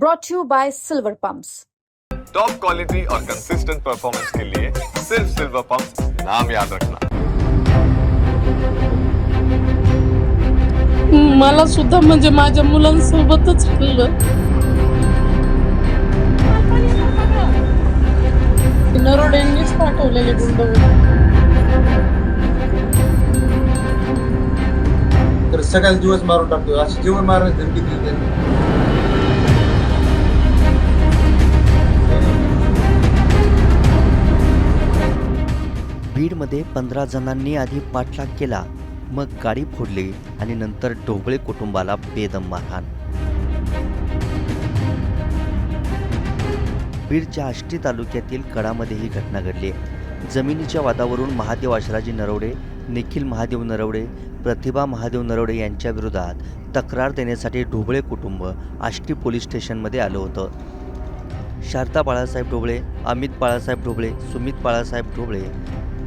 brought to you by Silver Pumps. Top quality और consistent performance के लिए सिर्फ सिल्वर पंप नाम याद रखना मला सुद्धा म्हणजे माझ्या मुलांसोबतच हल्लं नरोड्यांनीच पाठवलेले गुंड होते. तर सगळ्याला दिवस मारून टाकतो अशी जीवन मारण्याची धमकी दिली त्यांनी बीडमध्ये पंधरा जणांनी आधी पाठलाग केला. मग गाडी फोडली आणि नंतर ढोबळे कुटुंबाला बेदम मारहाण. बीडच्या आष्टी तालुक्यातील कडामध्ये ही घटना घडली. जमिनीच्या वादावरून महादेव आशराजी नरवडे निखिल महादेव नरवडे प्रतिभा महादेव नरवडे यांच्या विरोधात तक्रार देण्यासाठी ढोबळे कुटुंब आष्टी पोलीस स्टेशनमध्ये आलं होतं. शारदा बाळासाहेब ढोबळे अमित बाळासाहेब ढोबळे सुमित बाळासाहेब ढोबळे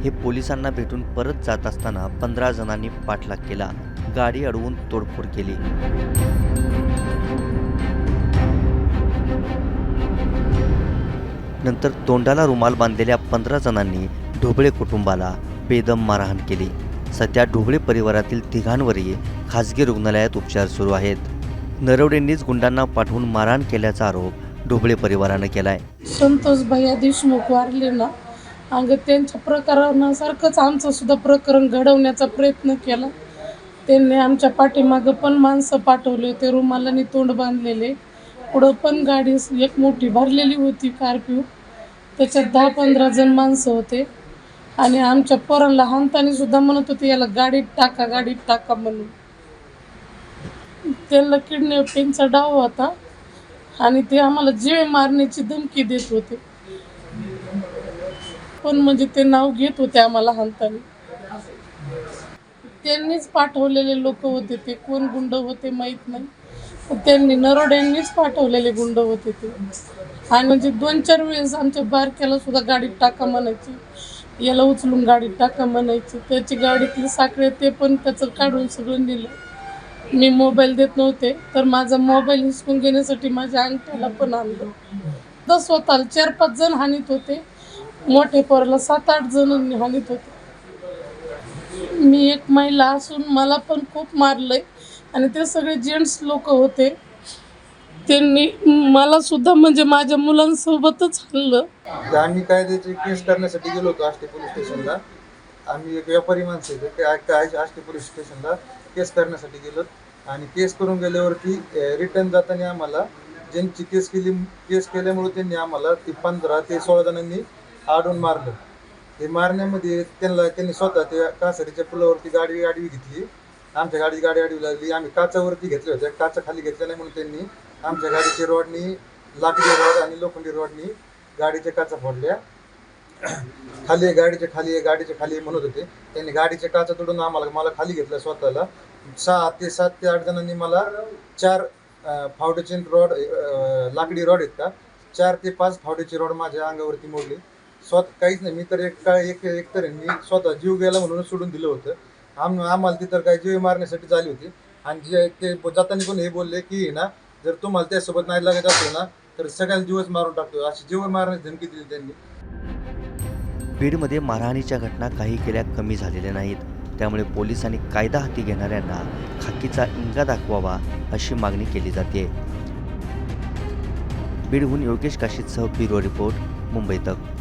हे पोलिसांना भेटून परत जात असताना पंधरा जणांनी पाठलाग केला. गाडी अडवून तोडफोड केली. नंतर तोंडाला रुमाल बांधलेल्या पंधरा जणांनी ढोबळे कुटुंबाला बेदम मारहाण केली. सध्या ढोबळे परिवारातील तिघांवरही खासगी रुग्णालयात उपचार सुरू आहेत. नरवडेंनीच गुंडांना पाठवून मारहाण केल्याचा आरोप ढोबळे परिवारानं केलाय. संतोष भैया देशमुख वारले ना अग त्यांच्या प्रकरणासारखंच आमचं सुद्धा प्रकरण घडवण्याचा प्रयत्न केला. त्यांनी आमच्या पाठीमागं पण माणसं पाठवले होते रुमालाने तोंड बांधलेले. पुढं पण गाडी एक मोठी भरलेली होती कार्प्यू त्याच्यात दहा पंधरा जण माणसं होते. आणि आमच्या पोरांना हाणताना सुद्धा म्हणत होते याला गाडीत टाका गाडीत टाका म्हणून. त्यांना किडनॅपिंगचा डाव होता. आणि ते आम्हाला जीवे मारण्याची धमकी देत होते. पण म्हणजे ते नाव घेत होते आम्हाला हाणताना त्यांनीच पाठवलेले लोक होते ते. कोण गुंड होते माहीत नाही. त्यांनी नरोड्यांनीच पाठवलेले गुंड होते ते. आणि म्हणजे दोन चार वेळेस आमच्या बारक्याला सुद्धा गाडीत टाका म्हणायची. याला उचलून गाडीत टाका म्हणायची. त्याची गाडीतली साखळे ते पण त्याचं काढून सगळं नेलं. मी मोबाईल देत नव्हते तर माझा मोबाईल हिसकून घेण्यासाठी माझ्या अंगठ्याला पण आणलं. तर स्वतःला चार पाच जण हानीत होते. मोठे पोराला सात आठ जणांनी हानित होते. मी एक महिला असून मला पण खूप मारलंय. आणि ते सगळे जेंट्स लोक होते. त्यांनी मला सुद्धा म्हणजे माझ्या मुलांसोबतच हल्लं आम्ही कायद्याची केस करण्यासाठी गेलो होतो आष्टी पोलीस स्टेशनला. आम्ही एक व्यापारी माणसं आहे आष्टी पोलीस स्टेशनला केस करण्यासाठी गेलो. आणि केस करून गेल्यावरती रिटर्न जाताना आम्हाला ज्यांची केस केली केस केल्यामुळे त्यांनी आम्हाला ती पंधरा ते सोळा जणांनी आडून मारलं. ते मारण्यामध्ये त्यांना त्यांनी स्वतः त्या कासारीच्या पुलावरती गाडी गाडी घेतली. आमच्या गाडी गाडी गाडी लागली. आम्ही काचावरती घेतल्या होत्या. काचा खाली घेतल्या नाही म्हणून त्यांनी आमच्या गाडीची रॉडनी लाकडी रॉड आणि लोखंडी रॉडनी गाडीच्या काचा फोडल्या. खाली गाडीच्या खाली गाडीच्या खाली म्हणत होते. त्यांनी गाडीच्या काचा तोडून आम्हाला मला खाली घेतलं स्वतःला. सहा ते सात ते आठ जणांनी मला चार फावडेचे रॉड लाकडी रॉड आहेत का? चार ते पाच फावडेची रॉड माझ्या अंगावरती मोडली. स्वतः काहीच नाही. मी तर एक काय एक एक तर मी स्वतः जीव गेला म्हणून सोडून दिलं होतं. आम आम्हाला ती तर काय जीव मारण्यासाठी झाली होती. आणि जे ते जाताना पण हे बोलले की ना जर तुम्हाला त्यासोबत नाही लागत असेल ना तर सगळ्याला जीवच मारून टाकतो. अशी जीव मारण्याची धमकी दिली त्यांनी. बीडमध्ये मारहाणीच्या घटना काही केल्या कमी झालेल्या नाहीत. त्यामुळे पोलिसांनी कायदा हाती घेणाऱ्यांना खाकीचा इंगा दाखवावा अशी मागणी केली जाते. बीडहून योगेश काशीतसह ब्युरो रिपोर्ट मुंबई तक.